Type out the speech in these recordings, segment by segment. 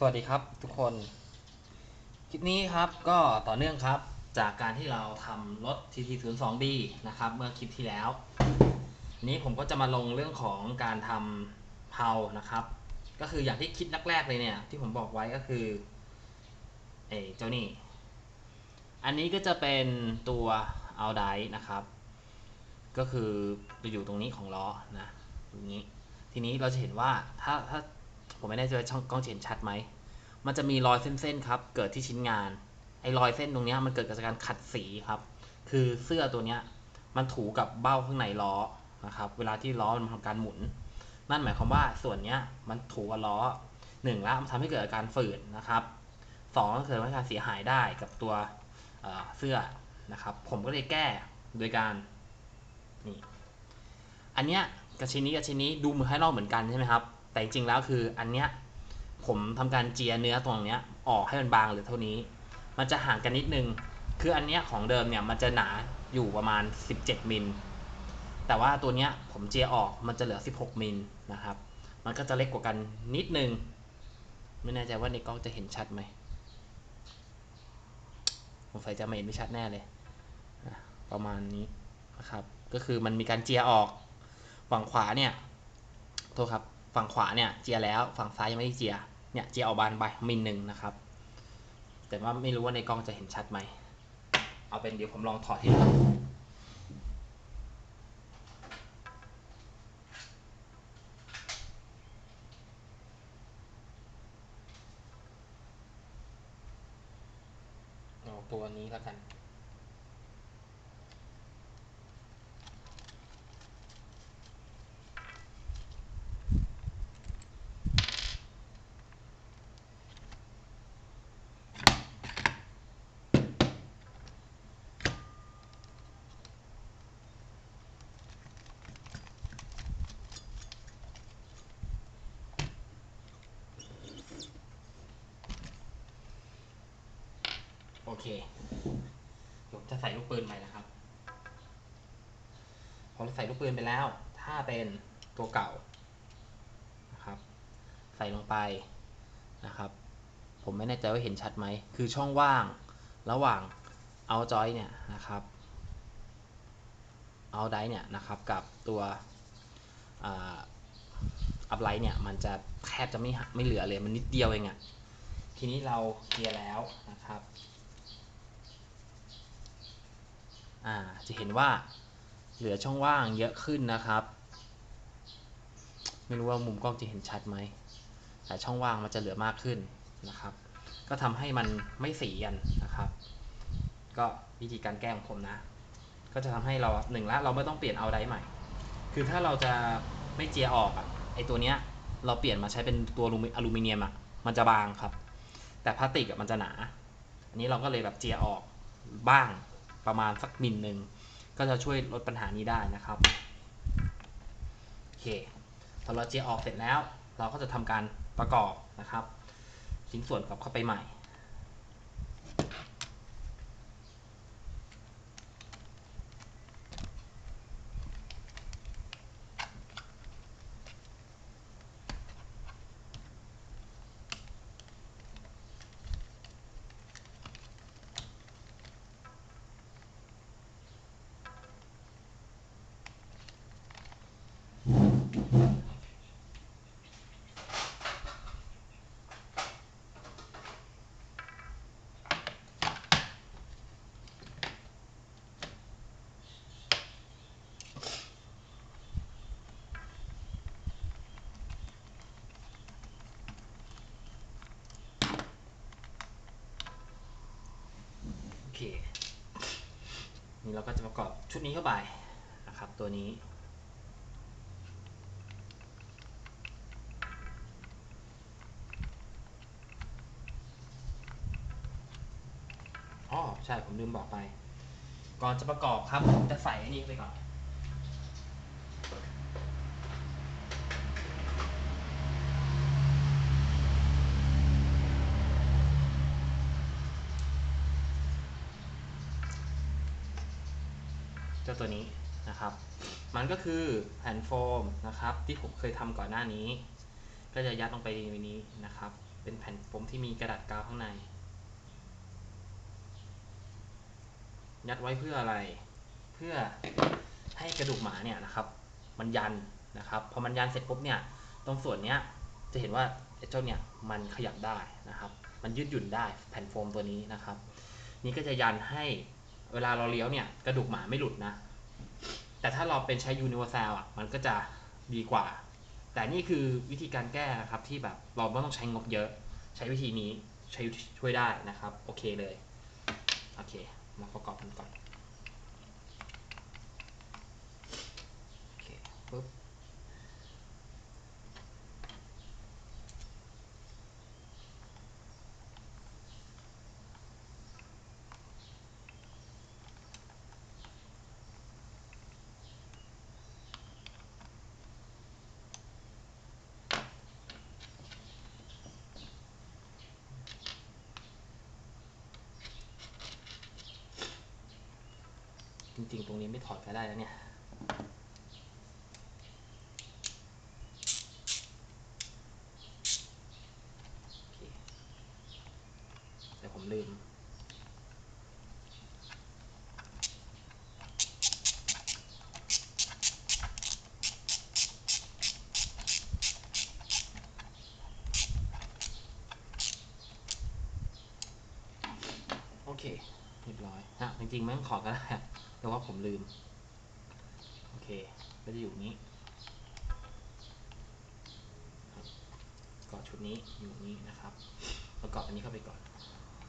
สวัสดีครับทุกคน คลิปนี้ครับก็ต่อเนื่องครับจากการที่เราทำรถ TT02D นะครับ เมื่อคลิปที่แล้ว นี้ผมก็จะมาลงเรื่องของการทำเพานะครับ ก็คืออย่างที่คิดแรกๆเลยเนี่ย ที่ผมบอกไว้ก็คือเอเจ้านี่อันนี้ก็จะเป็นตัวเอาไดนะครับ ก็คือจะอยู่ตรงนี้ของล้อนะตรงนี้ ทีนี้เราจะเห็นว่าถ้าถ้า ผมไม่แน่ใจว่าช่องกล้องเห็นชัดไหม มันจะมีรอยเส้นๆครับ เกิดที่ชิ้นงาน ไอ้รอยเส้นตรงนี้มันเกิดจากการขัดสีครับ คือเสื้อตัวเนี้ยมันถูกับเบ้าข้างในล้อนะครับ เวลาที่ล้อมันทำการหมุน นั่นหมายความว่าส่วนเนี้ยมันถูกับล้อหนึ่งละมันทำให้เกิดอาการฝืดนะครับสองก็คือว่าการเสียหายได้กับตัวเเสื้อนะครับ ผมก็เลยแก้โดยการนี่อันเนี้ยกับชิ้นนี้กับชิ้นนี้ดูเหมือนให้นอกเหมือนกันใช่ไหมครับ แต่จริงแล้วคืออันเนี้ยผมทำการเจียเนื้อตรงเนี้ยออกให้มันบางเหรือเท่านี้ มันจะห่างกันนิดนึง คืออันเนี้ยของเดิมเนี่ยมันจะหนาอยู่ประมาณ 17มิลแต่ว่าตัวเนี้ยผมเจียออกมันจะเหลือ 16มิลนะครับ มันก็จะเล็กกว่ากันนิดนึง ไม่แน่ใจว่าในกล้องจะเห็นชัดไหมผมใส่จะไม่เห็นไม่ชัดแน่เลย ประมาณนี้นะครับ ก็คือมันมีการเจียออกฝั่งขวาเนี่ย โทษครับ ฝั่งขวาเนี่ยเจียแล้ว ฝั่งซ้ายยังไม่ได้เจียเนี่ยเจียออกบานไปมิลหนึ่งนะครับ แต่ว่าไม่รู้ว่าในกล้องจะเห็นชัดไหมเอาเป็นเดี๋ยวผมลองถอดให้ดู โอเคผมจะใส่ลูกปืนไปนะครับพอใส่ลูกปืนไปแล้ว ถ้าเป็นตัวเก่านะครับ ใส่ลงไปนะครับ ผมไม่แน่ใจว่าเห็นชัดไหม คือช่องว่างระหว่างเอาจอยเนี่ยนะครับ เอาไดเนี่ยนะครับกับตัวอัพไลท์เนี่ยมันจะแทบจะไม่ไม่เหลือเลยมันนิดเดียวเองอะ่ะทีนี้เราเคลียร์แล้วนะครับ อ่า จะเห็นว่าเหลือช่องว่างเยอะขึ้นนะครับ ไม่รู้ว่ามุมกล้องจะเห็นชัดไหม แต่ช่องว่างมันจะเหลือมากขึ้นนะครับ ก็ทำให้มันไม่สีกันนะครับ ก็วิธีการแก้ของผมนะ ก็จะทำให้เราหนึ่งละเราไม่ต้องเปลี่ยนเอาไดใหม่ คือถ้าเราจะไม่เจียออกอะไอตัวเนี้ยเราเปลี่ยนมาใช้เป็นตัวอลูมิเนียมอะมันจะบางครับ แต่พลาสติกอะมันจะหนา อันนี้เราก็เลยแบบเจียออกบ้าง ประมาณสักมิลหนึ่งก็จะช่วยลดปัญหานี้ได้นะครับโอเคพอเราเจียออกเสร็จแล้ว เราก็จะทำการประกอบนะครับ ชิ้นส่วนกลับเข้าไปใหม่ เค นี่เราก็จะประกอบชุดนี้เข้าไปนะครับ ตัวนี้ อ๋อ ใช่ ผมลืมบอกไป ก่อนจะประกอบครับ ผมจะใส่อันนี้ไปก่อน ตัวนี้นะครับ มันก็คือแผ่นโฟมนะครับ ที่ผมเคยทำก่อนหน้านี้ ก็จะยัดลงไปในนี้นะครับ เป็นแผ่นโฟมที่มีกระดาษกาวข้างใน ยัดไว้เพื่ออะไร เพื่อให้กระดูกหมาเนี่ยนะครับ มันยันนะครับ พอมันยันเสร็จปุ๊บเนี่ย ตรงส่วนเนี้ยจะเห็นว่าเจ้าเนี่ยมันขยับได้นะครับ มันยืดหยุ่นได้แผ่นโฟมตัวนี้นะครับ นี่ก็จะยันให้เวลาเราเลี้ยวเนี่ยกระดูกหมาไม่หลุดนะ แต่ถ้าเราเป็นใช้ Universal อะมันก็จะดีกว่า แต่นี่คือวิธีการแก้นะครับที่แบบเราไม่ต้องใช้งบเยอะ ใช้วิธีนี้ใช้ช่วยได้นะครับ โอเคเลย โอเค มาประกอบกันก่อน จริงๆ ตรงนี้ไม่ถอดก็ได้แล้วเนี่ยแต่ผมลืม โอเคเรียบร้อยอะจริงๆไม่ต้องขอก็ได้ แต่ว่าผมลืม โอเค ก็จะอยู่นี้ครับกอดชุดนี้อยู่นี้นะครับประกอบอันนี้เข้าไปก่อน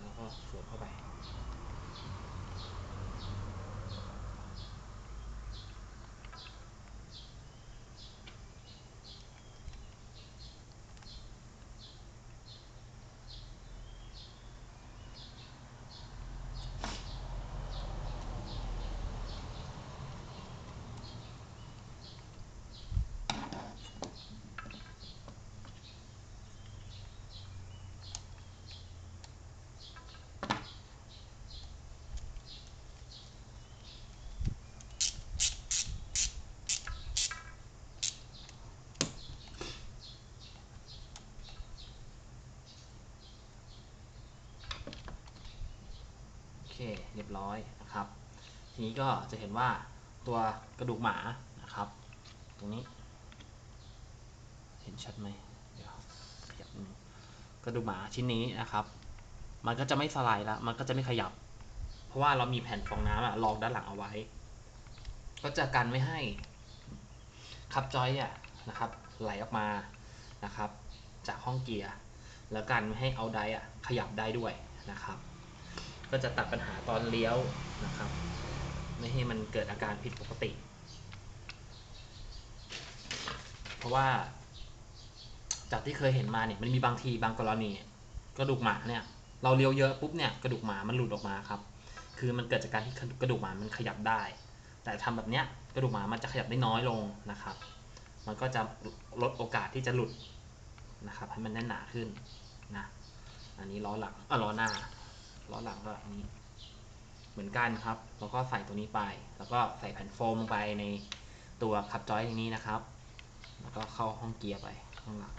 แล้วก็สวมเข้าไป เคเรียบร้อยนะครับ ทีนี้ก็จะเห็นว่าตัวกระดูกหมานะครับ ตรงนี้ เห็นชัดไหมเดี๋ยวขยับกระดูกหมาชิ้นนี้นะครับ มันก็จะไม่สไลด์แล้วมันก็จะไม่ขยับ เพราะว่าเรามีแผ่นฟองน้ำอะรองด้านหลังเอาไว้ ก็จะกันไม่ให้คับจอยอะนะครับไหลออกมานะครับ จากห้องเกียร์แล้วกันไม่ให้เอาไดอะขยับได้ด้วยนะครับ ก็จะตัดปัญหาตอนเลี้ยวนะครับ ไม่ให้มันเกิดอาการผิดปกติ เพราะว่า จากที่เคยเห็นมาเนี่ยมันมีบางทีบางกรณีกระดูกหมาเนี่ย เราเลี้ยวเยอะปุ๊บเนี่ยกระดูกหมามันหลุดออกมาครับ คือมันเกิดจากการที่กระดูกหมามันขยับได้ แต่ทำแบบเนี้ยกระดูกหมามันจะขยับได้น้อยลงนะครับ มันก็จะลดโอกาสที่จะหลุดนะครับ ให้มันแน่นหนาขึ้นนะอันนี้ล้อหลังอะล้อหน้า ล้อหลังก็อันนี้ เหมือนกันครับ แล้วก็ใส่ตัวนี้ไป แล้วก็ใส่แผ่นโฟมลงไปในตัวขับจอยตรงนี้นะครับ แล้วก็เข้าห้องเกียร์ไปข้างหลัง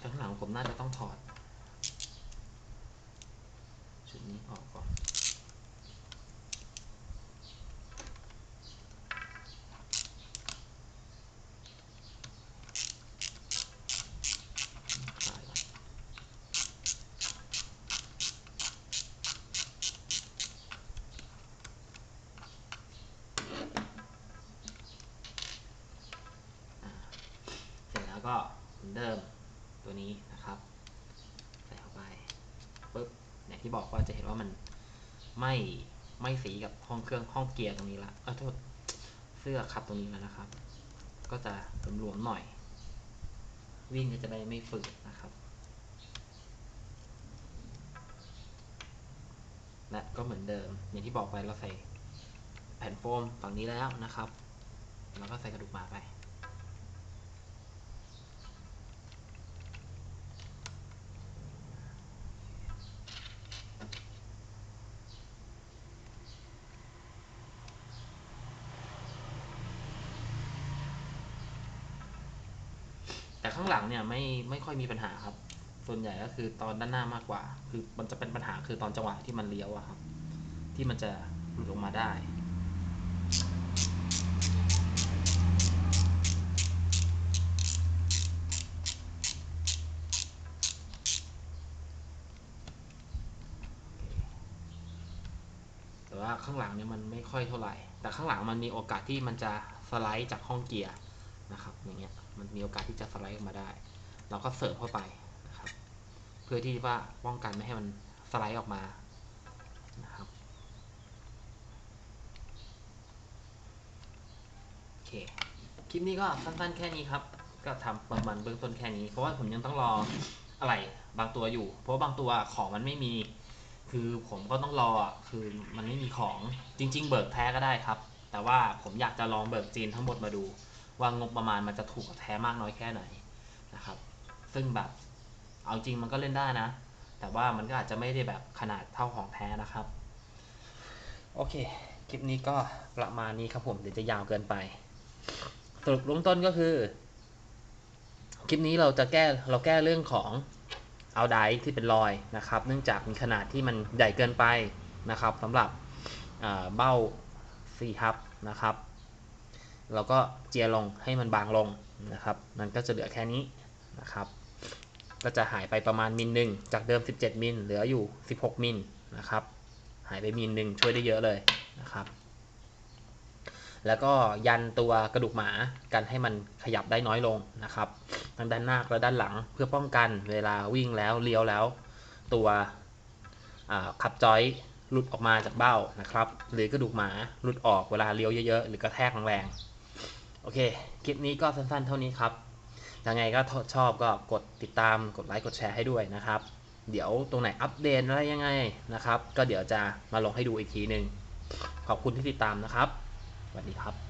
ข้างหลังผมน่าจะต้องถอดชุดนี้ออกก่อน คลายก่อนอ่าเสร็จแล้ว ก็เหมือนเดิมตัวนี้นะครับใส่เข้าไปปุ๊บอย่างที่บอกว่าจะเห็นว่ามันไม่ไม่สีกับห้องเครื่องห้องเกียร์ตรงนี้ละเออโทษเสื้อขับตรงนี้แล้วนะครับ ก็จะหลวมๆหน่อย วิ่งก็จะได้ไม่ฝืดนะครับและก็เหมือนเดิม อย่างที่บอกไปเราใส่แผ่นโฟมฝั่งนี้แล้วนะครับ แล้วก็ใส่กระดูกหมาไป ข้างหลังเนี่ยไม่ไม่ค่อยมีปัญหาครับ ส่วนใหญ่ก็คือตอนด้านหน้ามากกว่า คือมันจะเป็นปัญหาคือตอนจังหวะที่มันเลี้ยวอะครับ ที่มันจะหลุดออกมาได้แต่ว่าข้างหลังเนี่ยมันไม่ค่อยเท่าไหร่ แต่ข้างหลังมันมีโอกาสที่มันจะสไลด์จากห้องเกียร์นะครับอย่างเงี้ย มันมีโอกาสที่จะสไลด์ออกมาได้ เราก็เสิร์ฟเข้าไปนะครับ เพื่อที่ว่าป้องกันไม่ให้มันสไลด์ออกมานะครับโอเคคลิปนี้ก็สั้นๆแค่นี้ครับ ก็ทำประมาณเบื้องต้นแค่นี้ เพราะว่าผมยังต้องรออะไรบางตัวอยู่ เพราะว่าบางตัวของมันไม่มี คือผมก็ต้องรอคือมันไม่มีของจริง ๆ เบิกแท้ก็ได้ครับ แต่ว่าผมอยากจะลองเบิกจีนทั้งหมดมาดู ว่างบประมาณมันจะถูกกับแท้มากน้อยแค่ไหนนะครับ ซึ่งแบบเอาจริงมันก็เล่นได้นะ แต่ว่ามันก็อาจจะไม่ได้แบบขนาดเท่าของแท้นะครับ โอเค คลิปนี้ก็ประมาณนี้ครับผมเดี๋ยวจะยาวเกินไปสรุปลงต้นก็คือ คลิปนี้เราจะแก้เราแก้เรื่องของเอาไดที่เป็นรอยนะครับ เนื่องจากมีขนาดที่มันใหญ่เกินไปนะครับสำหรับเบ้าซีฮับนะครับ เราก็เจียลงให้มันบางลงนะครับ มันก็จะเหลือแค่นี้นะครับ ก็จะหายไปประมาณมิลหนึ่งจากเดิม 17 มิลเหลืออยู่ 16 มิลนะครับ หายไปมิลหนึ่งช่วยได้เยอะเลยนะครับ แล้วก็ยันตัวกระดูกหมากันให้มันขยับได้น้อยลงนะครับทั้งด้านหน้าและด้านหลังเพื่อป้องกันเวลาวิ่งแล้วเลี้ยวแล้ว ตัวขับจอยหลุดออกมาจากเบ้านะครับ หรือกระดูกหมาหลุดออกเวลาเลี้ยวเยอะๆ หรือกระแทกแรง โอเค คลิปนี้ก็สั้นๆ เท่านี้ครับ ยังไงก็ชอบก็กดติดตาม กดไลค์ กดแชร์ให้ด้วยนะครับ เดี๋ยวตรงไหนอัปเดตอะไรยังไงนะครับ ก็เดี๋ยวจะมาลงให้ดูอีกทีหนึ่งขอบคุณที่ติดตามนะครับ สวัสดีครับ